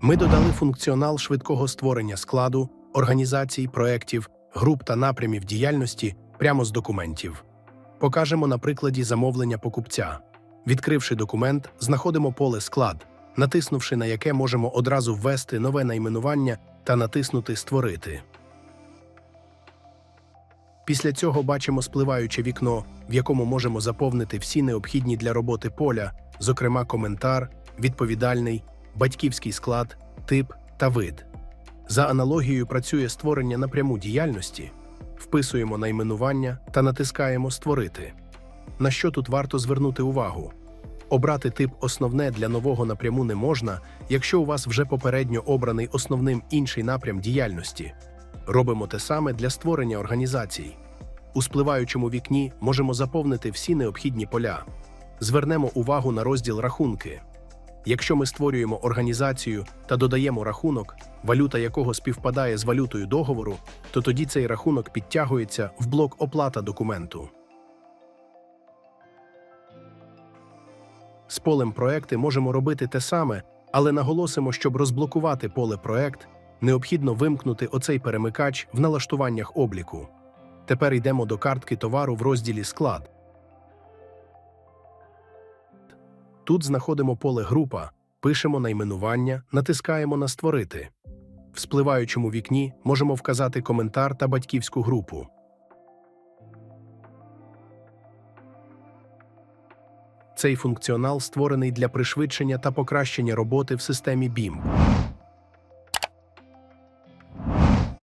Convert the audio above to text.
Ми додали функціонал швидкого створення складу, організацій, проєктів, груп та напрямів діяльності прямо з документів. Покажемо на прикладі замовлення покупця. Відкривши документ, знаходимо поле Склад, натиснувши на яке можемо одразу ввести нове найменування та натиснути Створити. Після цього бачимо спливаюче вікно, в якому можемо заповнити всі необхідні для роботи поля, зокрема коментар, відповідальний, батьківський склад, тип та вид. За аналогією працює створення напряму діяльності, вписуємо найменування та натискаємо Створити. На що тут варто звернути увагу? Обрати тип основне для нового напряму не можна, якщо у вас вже попередньо обраний основним інший напрям діяльності. Робимо те саме для створення організацій. У спливаючому вікні можемо заповнити всі необхідні поля. Звернемо увагу на розділ рахунки. Якщо ми створюємо організацію та додаємо рахунок, валюта якого співпадає з валютою договору, то тоді цей рахунок підтягується в блок оплата документу. З полем проекти можемо робити те саме, але наголосимо, щоб розблокувати поле проект, необхідно вимкнути оцей перемикач в налаштуваннях обліку. Тепер йдемо до картки товару в розділі Склад. Тут знаходимо поле Група, пишемо найменування, натискаємо на Створити. В спливаючому вікні можемо вказати коментар та батьківську групу. Цей функціонал створений для пришвидшення та покращення роботи в системі BIM.